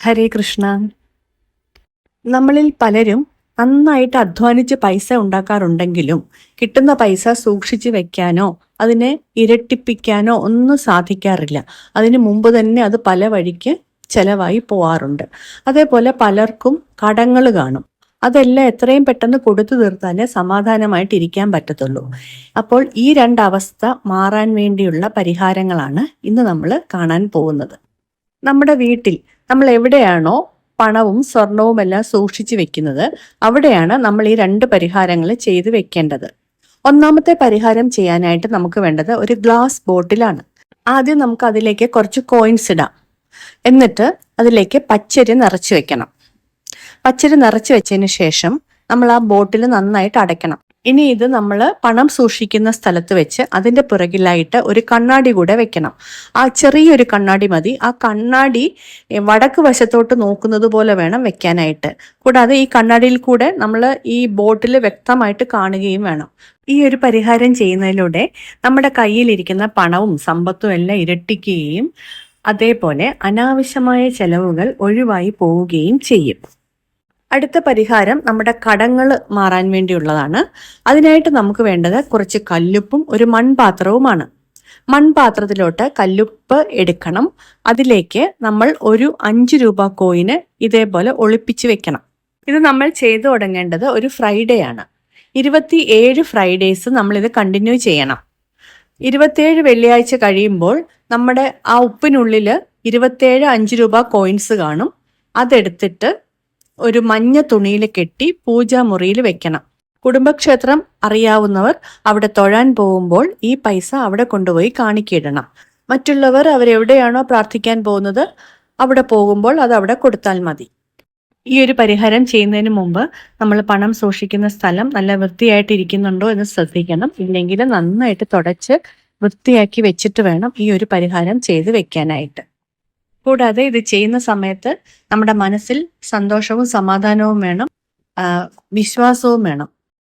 ഹരേ കൃഷ്ണ. നമ്മളിൽ പലരും നന്നായിട്ട് അധ്വാനിച്ച് പൈസ ഉണ്ടാക്കാറുണ്ടെങ്കിലും കിട്ടുന്ന പൈസ സൂക്ഷിച്ചു വെക്കാനോ അതിനെ ഇരട്ടിപ്പിക്കാനോ ഒന്നും സാധിക്കാറില്ല. അതിനു മുമ്പ് തന്നെ അത് പല വഴിക്ക് ചെലവായി പോവാറുണ്ട്. അതേപോലെ പലർക്കും കടങ്ങൾ കാണും. അതെല്ലാം എത്രയും പെട്ടെന്ന് കൊടുത്തു തീർത്താലേ സമാധാനമായിട്ട് ഇരിക്കാൻ പറ്റത്തുള്ളൂ. അപ്പോൾ ഈ രണ്ടവസ്ഥ മാറാൻ വേണ്ടിയുള്ള പരിഹാരങ്ങളാണ് ഇന്ന് നമ്മൾ കാണാൻ പോകുന്നത്. നമ്മുടെ വീട്ടിൽ നമ്മൾ എവിടെയാണോ പണവും സ്വർണവും എല്ലാം സൂക്ഷിച്ചു വെക്കുന്നത് അവിടെയാണ് നമ്മൾ ഈ രണ്ട് പരിഹാരങ്ങൾ ചെയ്തു വെക്കേണ്ടത്. ഒന്നാമത്തെ പരിഹാരം ചെയ്യാനായിട്ട് നമുക്ക് വേണ്ടത് ഒരു ഗ്ലാസ് ബോട്ടിലാണ്. ആദ്യം നമുക്ക് അതിലേക്ക് കുറച്ച് കോയിൻസ് ഇടാം. എന്നിട്ട് അതിലേക്ക് പച്ചരി നിറച്ച് വെക്കണം. പച്ചരി നിറച്ച് വെച്ചതിന് ശേഷം നമ്മൾ ആ ബോട്ടിൽ നന്നായിട്ട് അടയ്ക്കണം. ഇനി ഇത് നമ്മൾ പണം സൂക്ഷിക്കുന്ന സ്ഥലത്ത് വെച്ച് അതിന്റെ പുറകിലായിട്ട് ഒരു കണ്ണാടി കൂടെ വെക്കണം. ആ ചെറിയൊരു കണ്ണാടി മതി. ആ കണ്ണാടി വടക്ക് വശത്തോട്ട് നോക്കുന്നത് പോലെ വേണം വെക്കാനായിട്ട്. കൂടാതെ ഈ കണ്ണാടിയിൽ കൂടെ നമ്മൾ ഈ ബോട്ടിൽ വ്യക്തമായിട്ട് കാണുകയും വേണം. ഈ ഒരു പരിഹാരം ചെയ്യുന്നതിലൂടെ നമ്മുടെ കയ്യിലിരിക്കുന്ന പണവും സമ്പത്തും എല്ലാം ഇരട്ടിക്കുകയും അതേപോലെ അനാവശ്യമായ ചെലവുകൾ ഒഴിവായി പോവുകയും ചെയ്യും. അടുത്ത പരിഹാരം നമ്മുടെ കടങ്ങൾ മാറാൻ വേണ്ടിയുള്ളതാണ്. അതിനായിട്ട് നമുക്ക് വേണ്ടത് കുറച്ച് കല്ലുപ്പും ഒരു മൺപാത്രവുമാണ്. മൺപാത്രത്തിലോട്ട് കല്ലുപ്പ് എടുക്കണം. അതിലേക്ക് നമ്മൾ ഒരു അഞ്ച് രൂപ കോയിന് ഇതേപോലെ ഒളിപ്പിച്ച് വെക്കണം. ഇത് നമ്മൾ ചെയ്തു തുടങ്ങേണ്ടത് ഒരു ഫ്രൈഡേ ആണ്. ഇരുപത്തി ഏഴ് നമ്മൾ ഇത് കണ്ടിന്യൂ ചെയ്യണം. ഇരുപത്തേഴ് വെള്ളിയാഴ്ച കഴിയുമ്പോൾ നമ്മുടെ ആ ഉപ്പിനുള്ളിൽ ഇരുപത്തേഴ് അഞ്ച് രൂപ കോയിൻസ് കാണും. അതെടുത്തിട്ട് ഒരു മഞ്ഞ തുണിയിൽ കെട്ടി പൂജാമുറിയിൽ വെക്കണം. കുടുംബക്ഷേത്രം അറിയാവുന്നവർ അവിടെ തൊഴാൻ പോകുമ്പോൾ ഈ പൈസ അവിടെ കൊണ്ടുപോയി കാണിക്കിടണം. മറ്റുള്ളവർ അവരെവിടെയാണോ പ്രാർത്ഥിക്കാൻ പോകുന്നത് അവിടെ പോകുമ്പോൾ അത് അവിടെ കൊടുത്താൽ മതി. ഈ ഒരു പരിഹാരം ചെയ്യുന്നതിന് മുമ്പ് നമ്മൾ പണം സൂക്ഷിക്കുന്ന സ്ഥലം നല്ല വൃത്തിയായിട്ട് ഇരിക്കുന്നുണ്ടോ എന്ന് ശ്രദ്ധിക്കണം. ഇല്ലെങ്കിൽ നന്നായിട്ട് തുടച്ച് വൃത്തിയാക്കി വെച്ചിട്ട് വേണം ഈ ഒരു പരിഹാരം ചെയ്ത് വെക്കാനായിട്ട്. കൂടാതെ ഇത് ചെയ്യുന്ന സമയത്ത് നമ്മുടെ മനസ്സിൽ സന്തോഷവും സമാധാനവും വേണം വിശ്വാസവും വേണം.